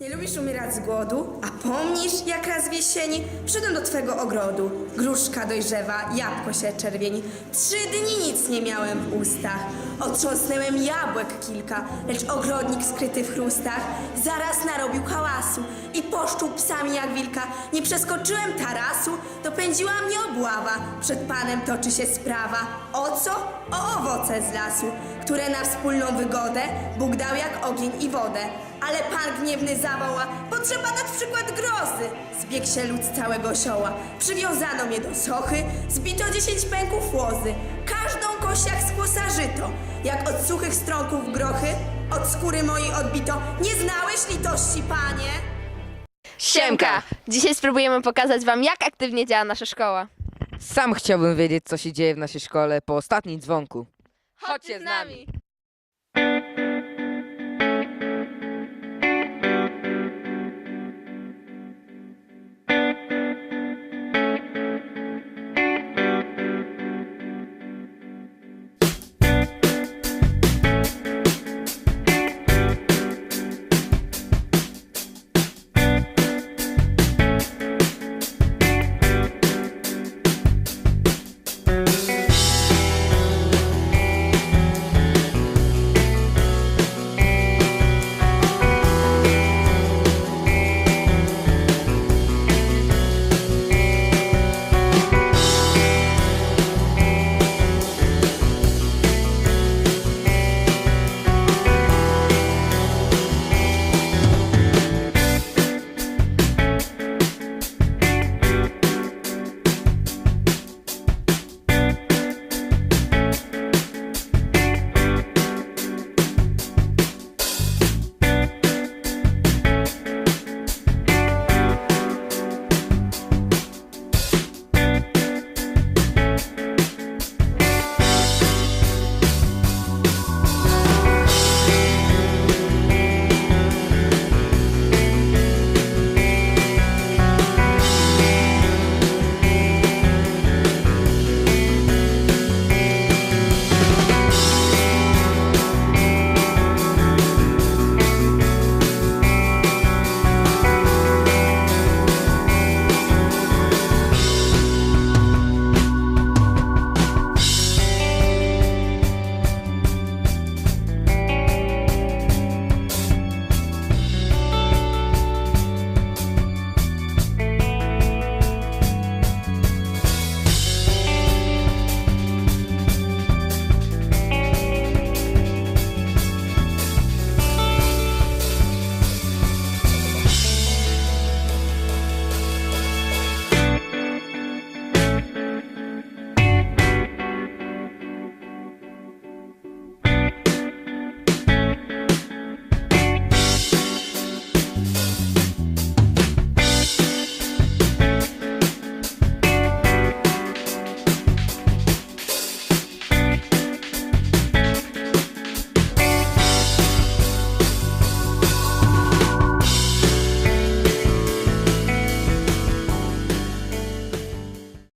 Nie lubisz umierać z głodu? A pomnisz, jak raz w jesieni przyszedłem do twego ogrodu. Gruszka dojrzewa, jabłko się czerwieni. Trzy dni nic nie miałem w ustach. Otrząsnęłem jabłek kilka, lecz ogrodnik skryty w chrustach zaraz narobił hałasu i poszczuł psami jak wilka. Nie przeskoczyłem tarasu, dopędziła mnie obława. Przed panem toczy się sprawa. O co? O owoce z lasu, które na wspólną wygodę Bóg dał jak ogień i wodę. Ale pan gniewny zawoła, potrzeba dać przykład grozy. Zbiegł się lud z całego sioła. Przywiązano mnie do sochy, zbito dziesięć pęków łozy. Każdą kość jak z kłosa żyto. Jak od suchych stronków grochy, od skóry mojej odbito. Nie znałeś litości, panie? Siemka! Dzisiaj spróbujemy pokazać Wam, jak aktywnie działa nasza szkoła. Sam chciałbym wiedzieć, co się dzieje w naszej szkole po ostatnim dzwonku. Chodźcie z nami!